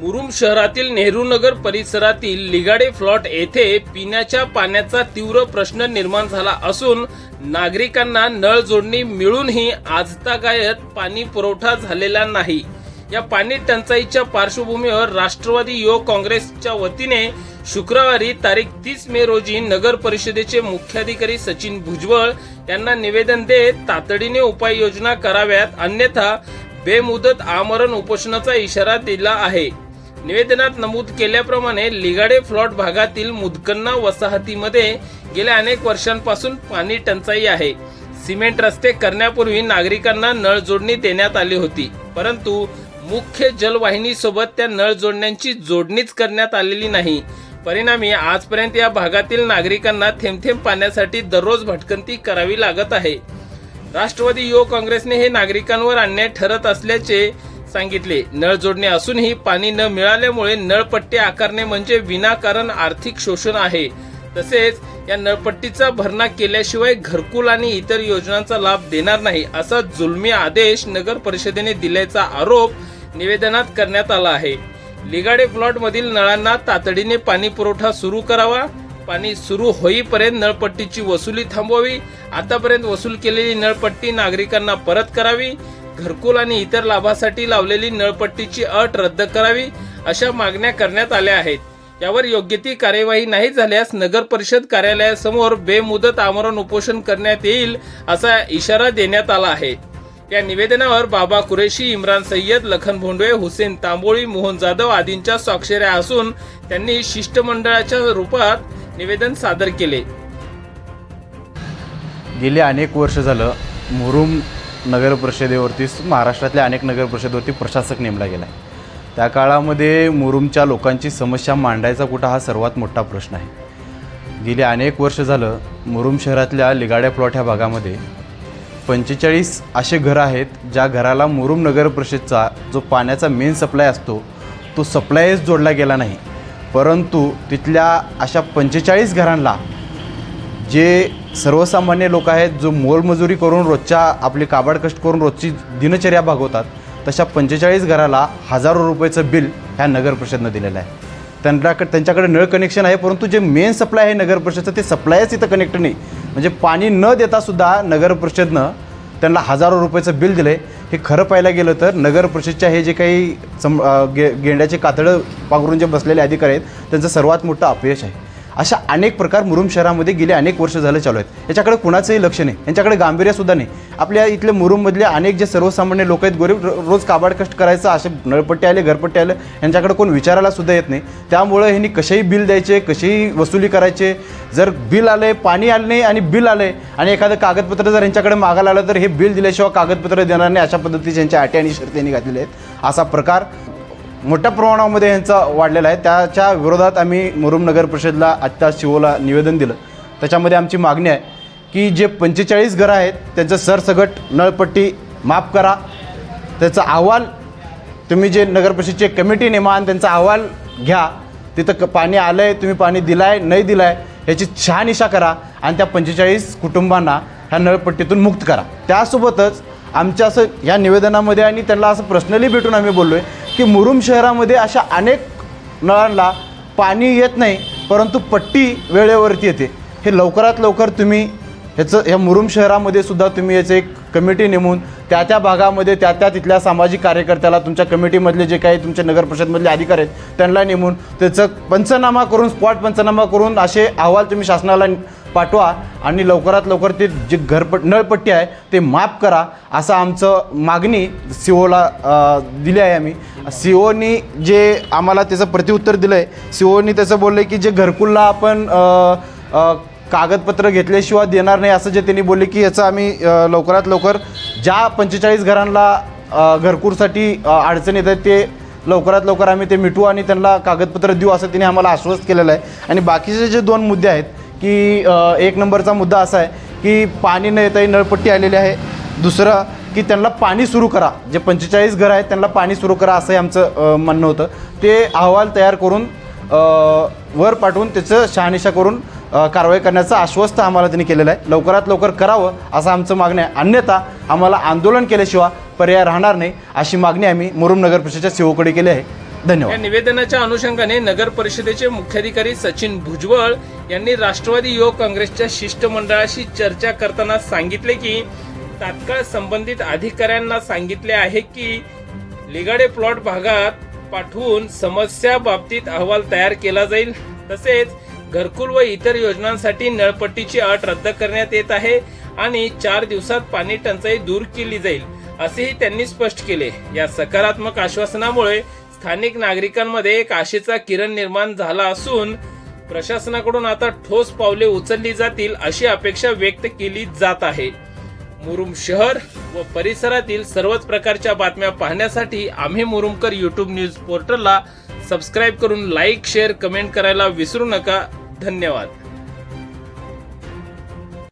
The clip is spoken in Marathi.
मुरुम शहरातील नेहरू नगर परिसरातील लिगाडे फ्लॉट येथे पिण्याच्या पाण्याचा तीव्र प्रश्न निर्माण झाला असून नागरिकांना नळ जोडणी मिळूनही आजतागायत पाणी पुरवठा झालेला नाही. या पाणी टंचाईच्या पार्श्वभूमीवर राष्ट्रवादी युवक काँग्रेसच्या वतीने शुक्रवारी तारीख तीस मे रोजी नगर परिषदेचे मुख्याधिकारी सचिन भुजबळ यांना निवेदन देत तातडीने उपाययोजना कराव्यात अन्यथा बेमुदत आमरण उपोषणाचा इशारा दिला आहे. निवेदनात नमूद केल्याप्रमाणे लिगाडे फ्लॉट भागातील मुदकन्ना वसाहतीमध्ये गेल्या अनेक वर्षांपासून पाणी टंचाई आहे. सिमेंट रस्ते करण्यापूर्वी नागरिकांना नळ जोडणी देण्यात आली होती. परंतु मुख्य जलवाहिनीसोबत त्या नळ जोडण्यांची जोडणीच करण्यात आलेली नाही. परिणामी आजपर्यंत या भागातील नागरिकांना थेंब थेंब पाण्यासाठी दररोज भटकंती करावी लागत आहे. राष्ट्रवादी युवक काँग्रेसने हे नागरिकांवर अन्याय ठरत असल्याचे सांगितले. नळ जोडणे असूनही पाणी न मिळाल्यामुळे नळपट्टी आकारणे म्हणजे विनाकारण आर्थिक शोषण आहे. तसेच या नळपट्टीचा भरणा केल्याशिवाय घरकुल आणि इतर योजनांचा लाभ देणार नाही असा जुलमी आदेश नगर परिषदेने दिल्याचा आरोप निवेदनात करण्यात आला आहे. लिगाडे प्लॉट मधील नळांना तातडीने पाणी पुरवठा सुरू करावा. पाणी सुरू होईपर्यंत नळपट्टीची वसुली थांबवावी. आतापर्यंत वसूल केलेली नळपट्टी नागरिकांना परत करावी. घरकुल आणि इतर लाभासाठी लावलेली नळपट्टीची अट रद्द करावी अशा मागण्या करण्यात आल्या आहेत. यावर योग्य ती कार्यवाही नाही झाल्यास नगर परिषद कार्यालयासमोर बेमुदत आमरण उपोषण करण्यात येईल असा इशारा देण्यात आला आहे. या निवेदनावर बाबा कुरेशी इम्रान सय्यद लखन भोंडवे हुसेन तांबोळी मोहन जाधव आदींच्या स्वाक्षऱ्या असून त्यांनी शिष्टमंडळाच्या रूपात निवेदन सादर केले. गेले अनेक वर्ष झालं मुरुम नगर परिषदेवरती महाराष्ट्रातल्या अनेक नगर परिषदेवरती प्रशासक नेमला गेला आहे त्या काळामध्ये मुरुमच्या लोकांची समस्या मांडायचा कुठं हा सर्वात मोठा प्रश्न आहे. गेली अनेक वर्ष झालं मुरुम शहरातल्या लिगाड्या प्लॉट ह्या भागामध्ये पंचेचाळीस असे घरं आहेत ज्या घराला मुरुम नगर परिषदचा जो पाण्याचा मेन सप्लाय असतो तो सप्लायच जोडला गेला नाही. परंतु तिथल्या अशा पंचेचाळीस घरांना जे सर्वसामान्य लोक आहेत जो मोलमजुरी करून रोजच्या आपली काबाड कष्ट करून रोजची दिनचर्या भागवतात तशा पंचेचाळीस घराला हजारो रुपयाचं बिल ह्या नगर परिषदनं दिलेलं आहे. त्यांच्याकडे त्यांच्याकडे नळ कनेक्शन आहे परंतु जे मेन सप्लाय आहे नगर परिषदचं ते सप्लायच इथं कनेक्ट नाही. म्हणजे पाणी न देतासुद्धा नगर परिषदनं त्यांना हजारो रुपयाचं बिल दिलं आहे हे खरं पाहायला गेलं तर नगर परिषदच्या हे जे काही सम गे गेंड्याचे कातडं पांघरून जे बसलेले अधिकारी आहेत त्यांचं सर्वात मोठं अपयश आहे. अशा अनेक प्रकार मुरुम शहरामध्ये गेले अनेक वर्ष झालं चालू आहेत. याच्याकडे कुणाचंही लक्ष नाही. यांच्याकडे गांभीर्यसुद्धा नाही. आपल्या इथले मुरुममधले अनेक जे सर्वसामान्य लोक आहेत गरीब रोज काबाडकष्ट करायचं असे नळपट्टी आले घरपट्टी आले यांच्याकडे कोण विचारायला सुद्धा येत नाही. त्यामुळं ह्यांनी कसेही बिल द्यायचे कसेही वसुली करायचे. जर बिल आलं पाणी आलं नाही आणि बिल आलं आणि एखादं कागदपत्र जर यांच्याकडे मागायला आलं तर हे बिल दिल्याशिवाय कागदपत्र देणार नाही अशा पद्धतीचे यांच्या अटी आणि शर्ती यांनी घातलेल्या आहेत. असा प्रकार मोठ्या प्रमाणामध्ये यांचा वाढलेला आहे. त्याच्या विरोधात आम्ही मुरुम नगर परिषदला आत्ता शिवोला निवेदन दिलं. त्याच्यामध्ये आमची मागणी आहे की जे पंचेचाळीस घरं आहेत त्यांचं सरसगट नळपट्टी माफ करा. त्याचा अहवाल तुम्ही जे नगरपरिषदचे कमिटी नेमा आणि त्यांचा अहवाल घ्या. तिथं क पाणी आलं आहे तुम्ही पाणी दिलं आहे नाही दिलं आहे ह्याची शहानिशा करा आणि त्या पंचेचाळीस कुटुंबांना ह्या नळपट्टीतून मुक्त करा. त्यासोबतच आमच्या असं ह्या निवेदनामध्ये आणि त्यांना असं पर्सनली भेटून आम्ही बोललो आहे की मुरुम शहरामध्ये अशा अनेक नळांना पाणी येत नाही परंतु पट्टी वेळेवरती येते. हे लवकरात लवकर तुम्ही ह्याचं ह्या मुरुम शहरामध्ये सुद्धा तुम्ही याचं एक कमिटी नेमून त्या त्या भागामध्ये त्या त्या तिथल्या सामाजिक कार्यकर्त्याला तुमच्या कमिटीमधले जे काही तुमच्या नगर परिषदमधले अधिकारी आहेत त्यांना नेमून त्याचं पंचनामा करून स्पॉट पंचनामा करून असे अहवाल तुम्ही शासनाला पाठवा आणि लवकरात लवकर ते जे घरपट नळपट्टी आहे ते माफ करा असं आमचं मागणी सी ओला दिली आहे आम्ही. सी ओनी जे आम्हाला त्याचं प्रतिउत्तर दिलं आहे सी ओनी त्याचं बोललं आहे की जे घरकुलला आपण कागदपत्र घेतल्याशिवाय देणार नाही असं जे त्यांनी बोलले की याचं आम्ही लवकरात लवकर ज्या पंचेचाळीस घरांना घरकुलसाठी अडचण येत आहेत ते लवकरात लवकर आम्ही ते मिटवू आणि त्यांना कागदपत्र देऊ असं त्यांनी आम्हाला आश्वस्त केलेलं आहे. आणि बाकीचे जे दोन मुद्दे आहेत की एक नंबरचा मुद्दा असा आहे की पाणी न येताही नळपट्टी आलेली आहे. दुसरं की त्यांना पाणी सुरू करा. जे पंचेचाळीस घरं आहेत त्यांना पाणी सुरू करा असंही आमचं म्हणणं होतं. ते अहवाल तयार करून वर पाठवून त्याचं शहानिशा करून कारवाई करण्याचं आश्वस्त आम्हाला त्यांनी केलेलं आहे. लवकरात लवकर करावं असं आमचं मागणं आहे. अन्यथा आम्हाला आंदोलन केल्याशिवाय पर्याय राहणार नाही अशी मागणी आम्ही मुरुम नगर परिषदेच्या सीओकडे केली आहे. या धन्यवाद निवेदनाच्या अनुषंगाने नगर परिषदेचे मुख्याधिकारी सचिन भुजबळ यांनी राष्ट्रवादी युवक काँग्रेसच्या शिष्टमंडळाशी चर्चा करताना सांगितले की तात्काळ संबंधित अधिकाऱ्यांना सांगितले आहे की लिगाडे प्लॉट भागात पाठवून समस्या बाबतीत अहवाल तयार केला जाईल. तसेच घरकुल व इतर योजनांसाठी नळपट्टीची अट रद्द करण्यात येत आहे आणि चार दिवसात पाणी टंचाई दूर केली जाईल असेही त्यांनी स्पष्ट केले. या सकारात्मक आश्वासनामुळे स्थानिक नागरिकांमध्ये एक आशेचा किरण निर्माण झाला असून प्रशासनाकडून आता ठोस पावले उचलली जातील अशी अपेक्षा व्यक्त केली जात आहे. मुरुम शहर व परिसरातील सर्वच प्रकारच्या बातम्या पाहण्यासाठी आम्ही मुरुमकर यूट्यूब न्यूज पोर्टलला सबस्क्राईब करून लाईक शेअर कमेंट करायला विसरू नका. धन्यवाद.